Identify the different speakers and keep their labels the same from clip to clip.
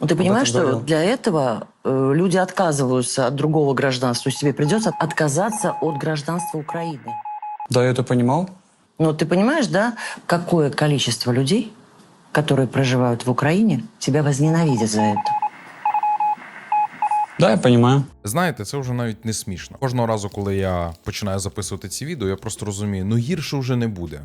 Speaker 1: Ну, Ты понимаешь,
Speaker 2: этом
Speaker 1: что
Speaker 2: говорил.
Speaker 1: для этого э, люди отказываются от другого гражданства. Тебе придется отказаться от гражданства Украины.
Speaker 2: Да, я это понимал.
Speaker 1: Но ты понимаешь, да, какое количество людей, которые проживают в Украине, тебя возненавидят за это?
Speaker 2: Да, я понимаю.
Speaker 3: Знаєте, це вже навіть не смішно. Кожного разу, коли я починаю записувати ці відео, я просто розумію, ну гірше вже не буде.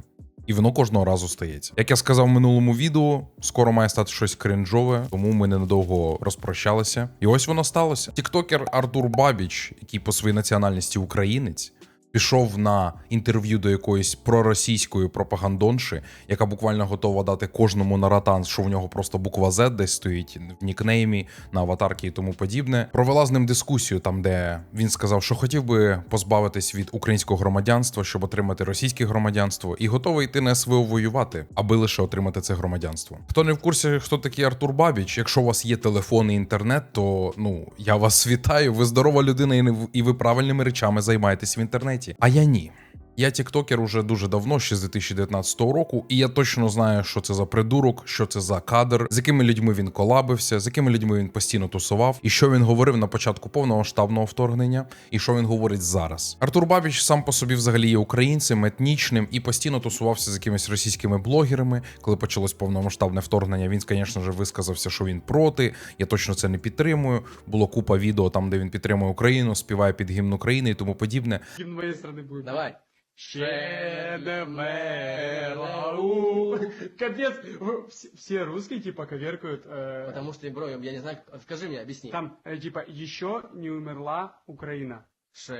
Speaker 3: І воно кожного разу стається. Як я сказав в минулому відео, скоро має стати щось кринжове, тому ми ненадовго розпрощалися. І ось воно сталося. Тіктокер Артур Бабіч, який по своїй національності українець, пішов на інтерв'ю до якоїсь проросійської пропагандонши, яка буквально готова дати кожному наратан, що в нього просто буква Z десь стоїть в нікнеймі, на аватарки і тому подібне. Провела з ним дискусію, там де він сказав, що хотів би позбавитись від українського громадянства, щоб отримати російське громадянство, і готовий йти на СВО воювати, аби лише отримати це громадянство. Хто не в курсі, хто такий Артур Бабіч, якщо у вас є телефон і інтернет, то ну я вас вітаю. Ви здорова людина, і ви правильними речами займаєтесь в інтернеті. А я ні. Я тіктокер уже дуже давно, ще з 2019 року, і я точно знаю, що це за придурок, що це за кадр, з якими людьми він колабився, з якими людьми він постійно тусував, і що він говорив на початку повного штабного вторгнення, і що він говорить зараз. Артур Бабіч сам по собі взагалі є українцем, етнічним і постійно тусувався з якимись російськими блогерами. Коли почалось повномасштабне вторгнення, він, звісно ж, висказався, що він проти. Я точно це не підтримую. Було купа відео там, де він підтримує Україну, співає під гімн України і тому подібне.
Speaker 4: Гимн моей страны будет.
Speaker 5: Давай.
Speaker 4: Ще не вмерла у- Капец, вы- все, все русские типа коверкают. э,
Speaker 5: Потому что, бро, я не знаю, скажи мне, объясни.
Speaker 4: Там э, типа еще не умерла Украина.
Speaker 5: Ще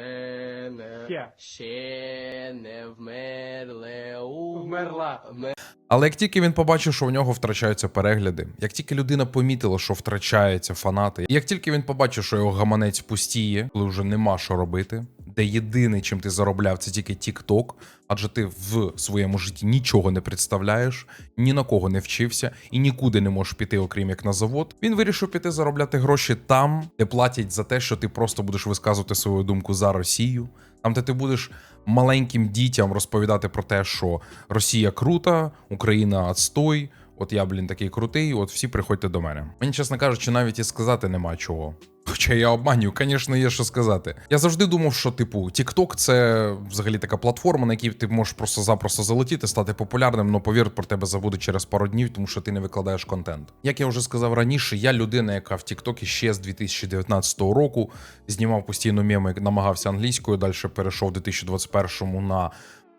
Speaker 5: не...
Speaker 4: Ще.
Speaker 5: Ще не вмерле у...
Speaker 4: Вмерла.
Speaker 5: Вмер-
Speaker 3: Але як тільки він побачив, що в нього втрачаються перегляди, як тільки людина помітила, що втрачаються фанати, як тільки він побачив, що його гаманець пустіє, коли вже нема що робити, де єдине, чим ти заробляв, це тільки TikTok, адже ти в своєму житті нічого не представляєш, ні на кого не вчився і нікуди не можеш піти, окрім як на завод. Він вирішив піти заробляти гроші там, де платять за те, що ти просто будеш висказувати свою думку за Росію. Там, де ти будеш маленьким дітям розповідати про те, що Росія крута, Україна отстой, от я, блін, такий крутий, от всі приходьте до мене. Мені, чесно кажучи, навіть і сказати нема чого. Хоча я обманюю, звісно, є що сказати. Я завжди думав, що, типу, TikTok це взагалі така платформа, на якій ти можеш просто запросто залетіти, стати популярним, але повір, про тебе забудуть через пару днів, тому що ти не викладаєш контент. Як я вже сказав раніше, я людина, яка в TikTok ще з 2019 року знімав постійно меми, намагався англійською, далі перейшов в 2021 на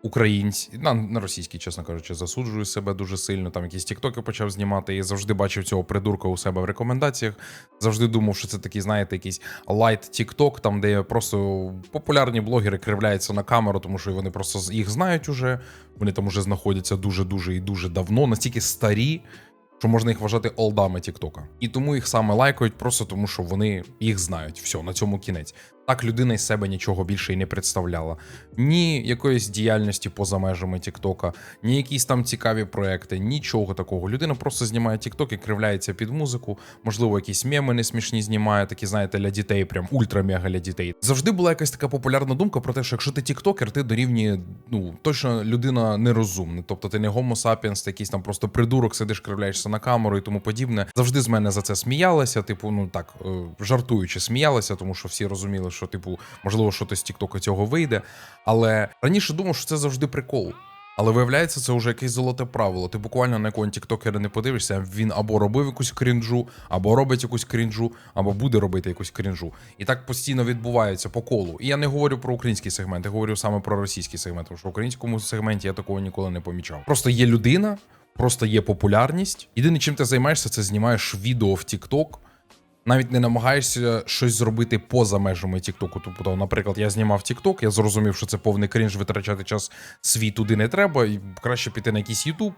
Speaker 3: українці, на, на російській, чесно кажучи, засуджую себе дуже сильно. Там якісь тіктоки почав знімати. І завжди бачив цього придурка у себе в рекомендаціях. Завжди думав, що це такий, знаєте, якийсь лайт тікток, там де просто популярні блогери кривляються на камеру, тому що вони просто їх знають уже. Вони там уже знаходяться дуже дуже і дуже давно, настільки старі. Що можна їх вважати олдами Тіктока. І тому їх саме лайкають, просто тому що вони їх знають. Все, на цьому кінець. Так людина із себе нічого більше і не представляла. Ні якоїсь діяльності поза межами Тіктока, ні якісь там цікаві проекти, нічого такого. Людина просто знімає Тікток і кривляється під музику, можливо, якісь меми не смішні знімає, такі, знаєте, для дітей, прям ультра-мега для дітей. Завжди була якась така популярна думка про те, що якщо ти тіктокер, ти дорівнює, ну точно людина нерозумна. Тобто ти не гомо сапіенс, ти якийсь там просто придурок, сидиш, кривляєшся на камеру і тому подібне. Завжди з мене за це сміялися. Типу, ну так е, жартуючи, сміялися, тому що всі розуміли, що типу, можливо, що то з Тіктока цього вийде. Але раніше думав, що це завжди прикол. Але виявляється, це вже якесь золоте правило. Ти буквально на якого тіктокера не подивишся, він або робив якусь крінжу, або робить якусь крінжу, або буде робити якусь крінжу. І так постійно відбувається по колу. І я не говорю про український сегмент, я говорю саме про російський сегмент, тому що в українському сегменті я такого ніколи не помічав. Просто є людина, просто є популярність. Єдине, чим ти займаєшся, це знімаєш відео в TikTok, навіть не намагаєшся щось зробити поза межами Тіктоку. Тобто, наприклад, я знімав Тікток, я зрозумів, що це повний крінж, витрачати час свій туди не треба, і краще піти на якийсь YouTube,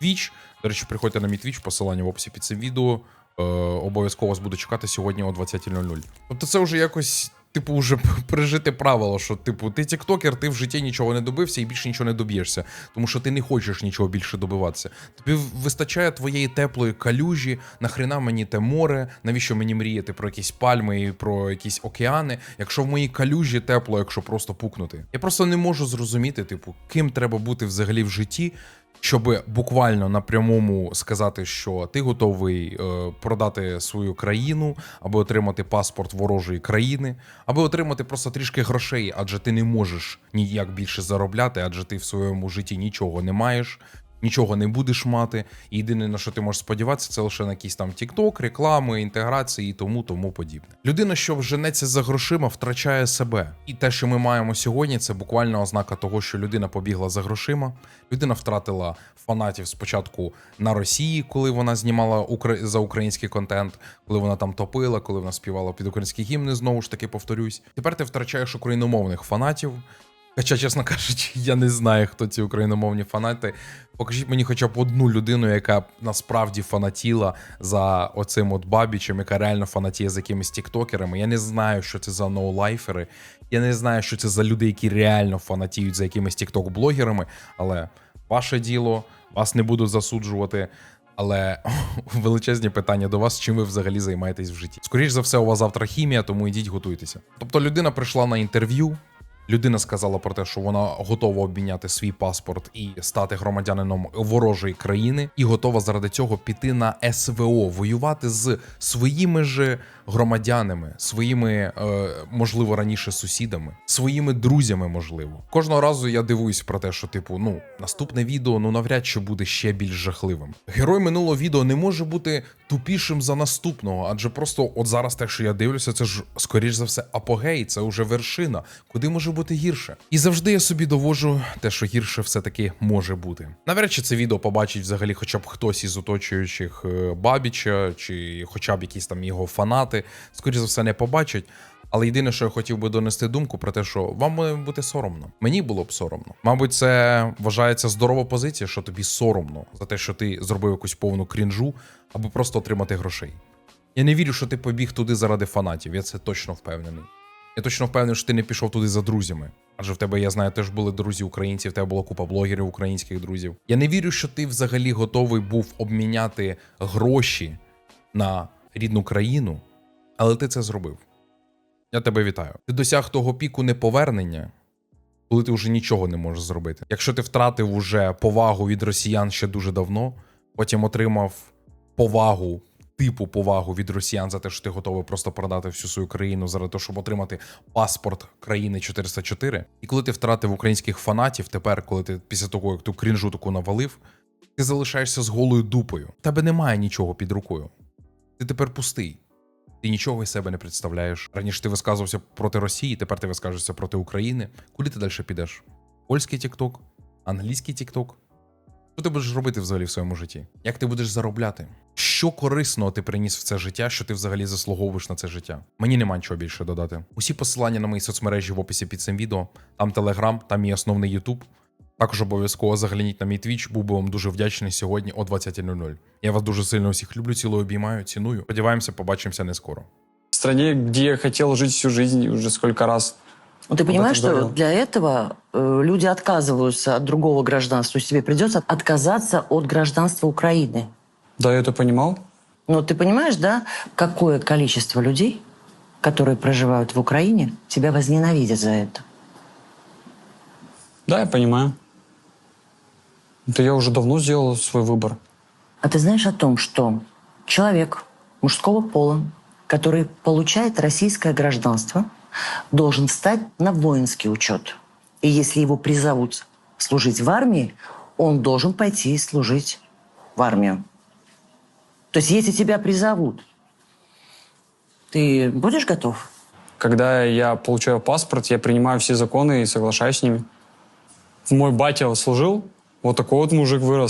Speaker 3: Твіч. До речі, приходьте на мій Твіч, посилання в описі під цим відео. Е, обов'язково вас буду чекати сьогодні о 20.00. Тобто, це вже якось. Типу, вже пережити правило, що типу, ти тіктокер, ти в житті нічого не добився і більше нічого не доб'єшся, тому що ти не хочеш нічого більше добиватися. Тобі вистачає твоєї теплої калюжі, нахрена мені те море, навіщо мені мріяти про якісь пальми і про якісь океани, якщо в моїй калюжі тепло, якщо просто пукнути. Я просто не можу зрозуміти, типу, ким треба бути взагалі в житті, щоб буквально на прямому сказати, що ти готовий е, продати свою країну, або отримати паспорт ворожої країни, або отримати просто трішки грошей, адже ти не можеш ніяк більше заробляти, адже ти в своєму житті нічого не маєш. Нічого не будеш мати. І єдине на що ти можеш сподіватися, це лише на якісь там TikTok, реклами, інтеграції і тому тому подібне. Людина, що вженеться за грошима, втрачає себе. І те, що ми маємо сьогодні, це буквально ознака того, що людина побігла за грошима. Людина втратила фанатів спочатку на Росії, коли вона знімала за український контент, коли вона там топила, коли вона співала під українські гімни. Знову ж таки повторюсь. Тепер ти втрачаєш україномовних фанатів. Хоча, чесно кажучи, я не знаю, хто ці україномовні фанати. Покажіть мені хоча б одну людину, яка насправді фанатіла за оцим от бабічем, яка реально фанатіє за якимись тіктокерами. Я не знаю, що це за ноулайфери. Я не знаю, що це за люди, які реально фанатіють за якимись тікток-блогерами. Але ваше діло, вас не буду засуджувати. Але величезні питання до вас, чим ви взагалі займаєтесь в житті. Скоріше за все, у вас завтра хімія, тому йдіть готуйтеся. Тобто людина прийшла на інтерв'ю, Людина сказала про те, що вона готова обміняти свій паспорт і стати громадянином ворожої країни, і готова заради цього піти на СВО, воювати з своїми ж громадянами, своїми, е, можливо, раніше сусідами, своїми друзями, можливо. Кожного разу я дивуюсь про те, що типу, ну наступне відео ну навряд чи буде ще більш жахливим. Герой минулого відео не може бути тупішим за наступного, адже просто от зараз те, що я дивлюся, це ж скоріш за все апогей, це вже вершина. Куди може бути гірше? І завжди я собі довожу те, що гірше все-таки може бути. Навряд чи це відео побачить взагалі, хоча б хтось із оточуючих е, Бабіча, чи хоча б якісь там його фанати, скоріш за все, не побачать. Але єдине, що я хотів би донести думку про те, що вам має бути соромно. Мені було б соромно. Мабуть, це вважається здорова позиція, що тобі соромно за те, що ти зробив якусь повну крінжу, або просто отримати грошей. Я не вірю, що ти побіг туди заради фанатів. Я це точно впевнений. Я точно впевнений, що ти не пішов туди за друзями. Адже в тебе, я знаю, теж були друзі українці, в тебе була купа блогерів українських друзів. Я не вірю, що ти взагалі готовий був обміняти гроші на рідну країну, але ти це зробив. Я тебе вітаю. Ти досяг того піку неповернення, коли ти вже нічого не можеш зробити. Якщо ти втратив уже повагу від росіян ще дуже давно, потім отримав повагу, типу повагу від росіян за те, що ти готовий просто продати всю свою країну заради того, щоб отримати паспорт країни 404. І коли ти втратив українських фанатів, тепер, коли ти після того, як ту крінжу таку навалив, ти залишаєшся з голою дупою. Тебе немає нічого під рукою. Ти тепер пустий. Ти нічого із себе не представляєш. Раніше ти висказувався проти Росії, тепер ти вискажешся проти України. Куди ти далі підеш? Польський Тікток? Англійський Тікток? Що ти будеш робити взагалі в своєму житті? Як ти будеш заробляти? Що корисного ти приніс в це життя, що ти взагалі заслуговуєш на це життя? Мені нема нічого більше додати. Усі посилання на мої соцмережі в описі під цим відео. Там Телеграм, там мій основний Ютуб. Також обов'язково загляніть на мій твіч, був би вам дуже вдячний сьогодні о 20.00. Я вас дуже сильно всіх люблю, цілую обіймаю, ціную. Сподіваємося, побачимося не скоро.
Speaker 2: В стране, где я хотел жить всю жизнь, уже сколько раз.
Speaker 1: Ну, ты понимаешь,
Speaker 2: этом
Speaker 1: что
Speaker 2: говорил.
Speaker 1: для этого э, люди отказываются от другого гражданства. То есть тебе придется отказаться от гражданства Украины.
Speaker 2: Да, я это понимал.
Speaker 1: Но ты понимаешь, да, какое количество людей, которые проживают в Украине, тебя возненавидят за это?
Speaker 2: Да, я понимаю. Это я уже давно сделал свой выбор.
Speaker 1: А ты знаешь о том, что человек мужского пола, который получает российское гражданство, должен встать на воинский учет. И если его призовут служить в армии, он должен пойти служить в армию. То есть если тебя призовут, ты будешь готов?
Speaker 2: Когда я получаю паспорт, я принимаю все законы и соглашаюсь с ними. Мой батя служил, вот такой вот мужик вырос.